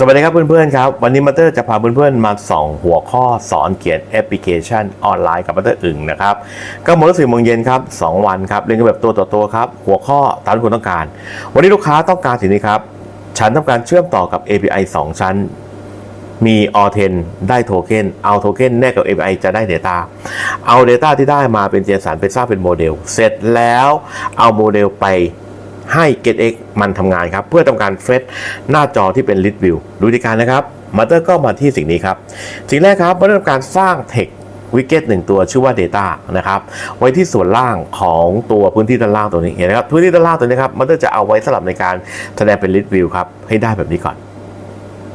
สวัสดีครับเพื่อนๆครับ วันนี้มาเตอร์จะพาเพื่อนๆมาส่องหัวข้อสอนเขียนแอปพลิเคชันออนไลน์กับมาเตอร์อึ่งนะครับก็หมดสี่โมงเย็นครับสองวันครับเรียนกันแบบตัวต่อตัวครับหัวข้อตามที่คุณต้องการ วันนี้ลูกค้าต้องการสิ่งนี้ครับฉันต้องการเชื่อมต่อกับ API 2 ชั้น มี Authen ได้โทเค็นเอาโทเค็นแนกกับ API จะได้ Data เอา Data ที่ได้มาเป็น JSON ไปสร้างเป็นโมเดล เสร็จแล้วเอาโมเดลไป ให้ GetX มันทำงานครับ เพื่อทำการเฟซหน้าจอที่เป็น List View ดูวิธีการนะครับมาเตอร์ก็มาที่สิ่งนี้ครับ สิ่งแรกครับมาเริ่มการสร้าง Text วิกเก็ตหนึ่งตัวชื่อว่า Data นะครับไว้ที่ส่วนล่างของตัวพื้นที่ด้านล่างตัวนี้เห็นไหมครับพื้นที่ด้านล่างตัวนี้ครับมันจะเอาไว้สำหรับในการแสดงเป็น List View ครับให้ได้แบบนี้ก่อน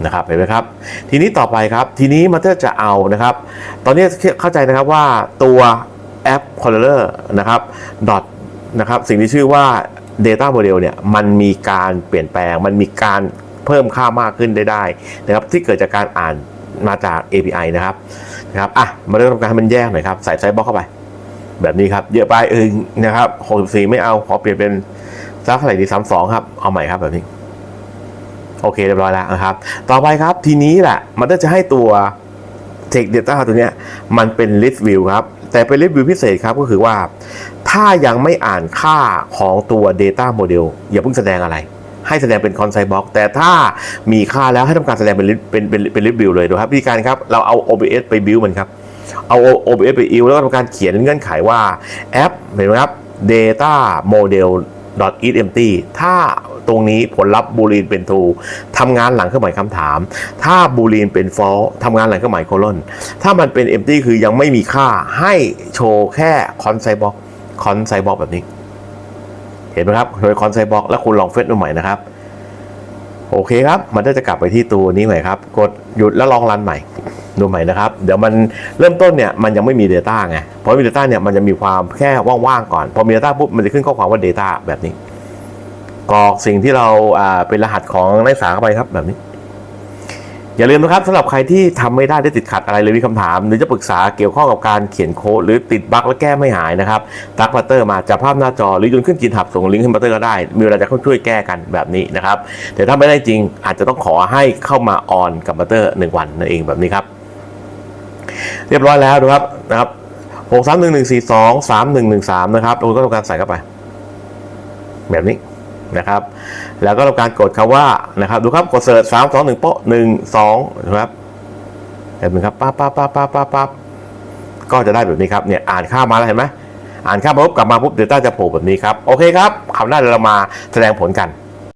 นะครับเห็นไหมครับ ทีนี้ต่อไปครับ ทีนี้มันจะเอานะครับ ตอนนี้เข้าใจนะครับว่าตัวแอป c o l o r นะครับ dot นะครับสิ่งที่ชื่อว่า Data Model เนี่ยมันมีการเปลี่ยนแปลง มันมีการเพิ่มค่ามากขึ้นได้ได้นะครับที่เกิดจากการอ่านมาจาก API นะครับนะครับอะมาเริ่มทำการให้มันแยกหน่อยครับใส่ไซส์บล็อกเข้าไป แบบนี้ครับเยอะไปเองนะครับ64ไม่เอาขอเปลี่ยนเป็นสักเท่าไหร่ดี32ครับเอาใหม่ครับแบบนี้โอเคเรียบร้อยแล้วนะครับ ต่อไปครับทีนี้แหละมันก็จะให้ตัว Text Data ตัวเนี้ยมันเป็น List View ครับ แต่เป็น List View พิเศษครับก็คือว่า ถ้ายังไม่อ่านค่าของตัว Data Model อย่าเพิ่งแสดงอะไร ให้แสดงเป็น Console Box แต่ถ้ามีค่าแล้วให้ทำการแสดงเป็นเป็นเป็นเป็น List View เลยดูครับวิธีการครับ เราเอา OBS ไป build มันครับ เอา OBS ไป build แล้วก็ทำการเขียนเงื่อนไขว่าแอปเห็นไหมครับ data model is empty ถ้าตรงนี้ผลลัพธ์บูลีนเป็น true ทำงานหลังเครื่องหมายคำถาม ถ้าบูลีนเป็น false ทำงานหลังเครื่องหมายโคลอน ถ้ามันเป็น empty คือยังไม่มีค่าให้โชว์แค่คอนไซบ็อก console box console box แบบนี้ เห็นไหมครับโดย console box แล้วคุณลองเฟซดูใหม่นะครับ โอเคครับ มันก็จะกลับไปที่ตัวนี้ใหม่ครับ กดหยุดแล้วลองรันใหม่ดูใหม่นะครับ เดี๋ยวมันเริ่มต้นเนี่ยมันยังไม่มี Data ไงเพราะมี Data เนี่ยมันจะมีความแค่ว่างๆก่อน พอมี Data ปุ๊บมันจะขึ้นข้อความว่า Data แบบนี้กรอกสิ่งที่เราอ่าเป็นรหัสของนักศึกษาเข้าไปครับแบบนี้ อย่าลืมนะครับสำหรับใครที่ทำไม่ได้ได้ติดขัดอะไรเลยมีคำถาม หรือจะปรึกษาเกี่ยวข้องกับการเขียนโค้ดหรือติดบั๊กและแก้ไม่หายนะครับตักบัตเตอร์มาจับภาพหน้าจอหรือโยนขึ้นจินทับส่งลิงก์ขึ้นบัตเตอร์ก็ได้ มีเวลาจะเข้าช่วยแก้กันแบบนี้นะครับแต่ถ้าไม่ได้จริงอาจจะต้องขอให้เข้ามาออนกับบัตเตอร์หนึ่งวันนั่นเองแบบนี้ครับเรียบร้อยแล้วดูครับนะครับหกสามหนึ่งหนึ่งสี่สองสามหนึ่งหนึ่งสามนะครับเราก็ทำการใส่เข้าไป แบบนี้ นะครับ แล้วก็ทำการกดคำว่านะครับ ดูครับกดเสิร์ชสามสองหนึ่งโป๊ะหนึ่งสองนะครับแบบนี้ครับปั๊บปั๊บปั๊บปั๊บปั๊บปั๊บก็จะได้แบบนี้ครับเนี่ยอ่านค่ามาแล้วเห็นไหมอ่านค่ามาปุ๊บกลับมาปุ๊บเดต้าจะโผล่แบบนี้ครับโอเคครับคำหน้าเดี๋ยวเรามาแสดงผลกัน